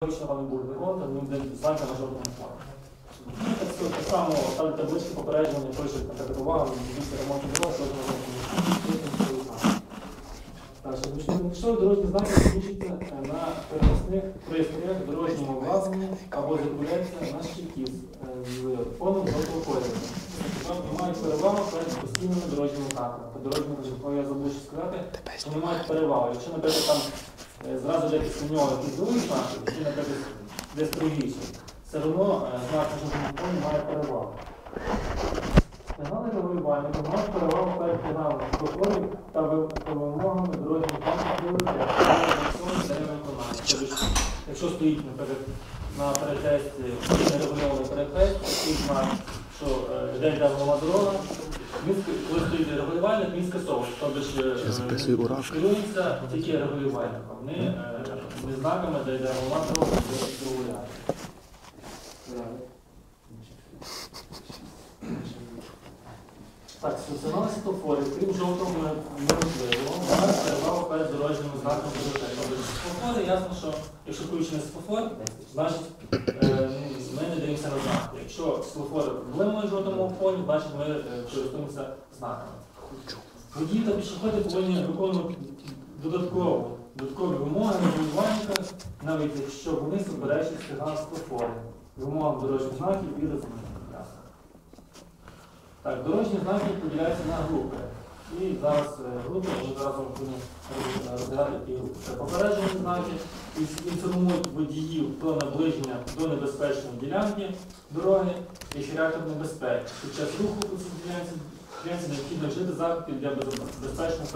Точно не буде виконувати, він буде знаки на жодному фоні. Так, само- само таблички попередження, пишуть наприклад, увага, дивіться ремонт дорог, що на Так, що якщо дорожні знаки е, на переносних пристроях, дорожньому обладнанні або закупляються на щиті з е, фоном кольору. Тобто мають перевагу перед постійними дорожніми знаками. По дорожньому я забув сказати, вони мають перевагу. Якщо, наприклад, там зразу йде після нього знаки, які, наприклад, десь правіше, все одно е, знак на має перевагу. Сигнали регулювання мають перевагу перед сигналами світлофорів та вимогами дорожнього знаку Тобто, Якщо стоїть, на перехресті нерегульований перехрест, стоїть знак, що е, де йде головна дорога, він, коли стоїть регулювальник, він скасовує. Тобто ж, керується тільки регулювальником, не, е, не знаками, де йде головна дорога, де регуляє. Так, сигнал світлофорів, крім жовтого, неможливо, має перевагу перед дорожніми знаками Тобто Світлофори, ясно, що якщо включений світлофор, значить е, ми не дивимося на знаки. Якщо світлофор блимає в жовтому фоні, значить ми е, користуємося знаками. Водії та пішоходи повинні виконувати додатково, додаткові вимоги регулювальника, навіть якщо вони суперечать сигнал світлофору, вимогам дорожніх знаків і розмітних. Так, дорожні знаки поділяються на групи. І зараз е, групи, ми зараз будемо розглядати. Це попереджені знаки, і інформують водіїв про наближення до небезпечної ділянки дороги і характер небезпеки. Під час руху по цій ділянці, необхідно вжити заходів для безпечного